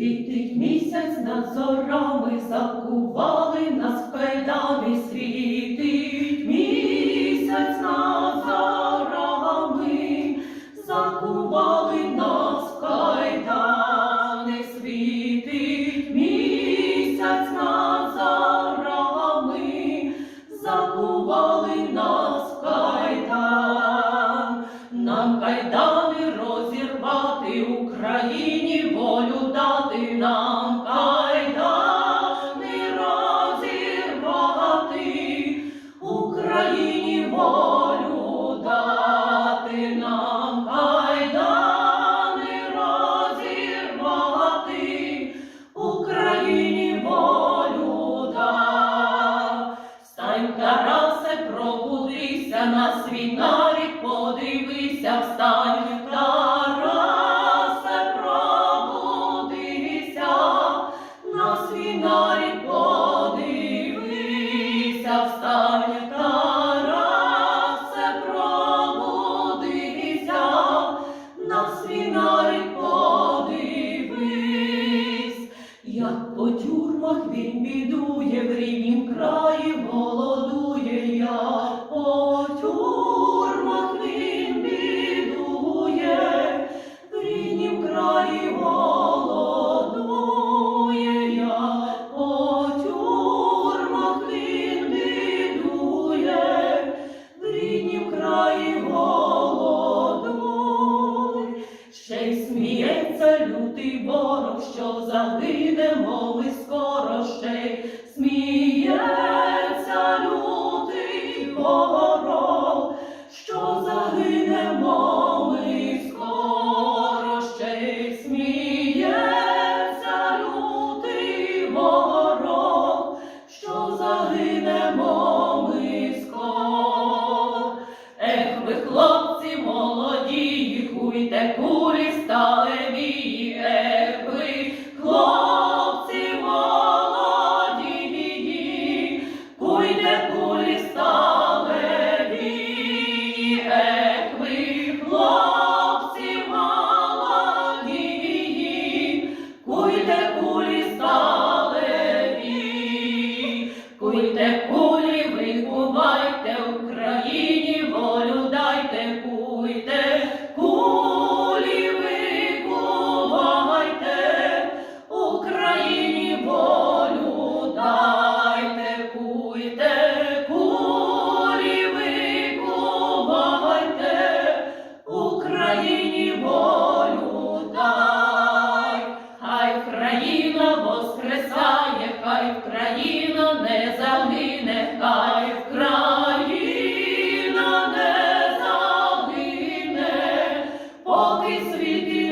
Світить місяць над зорами, закували нас в кайдани, світить місяць над зорами, закували Встань, Тарасе, пробудися, на свій нарік подивися, встань, Тарасе, пробудися, на свій нарік подивися, встань, тюрмах він бідує, в ріднім краї голодує, як ти ворог, що загинемо ми скоро ще. поки світі.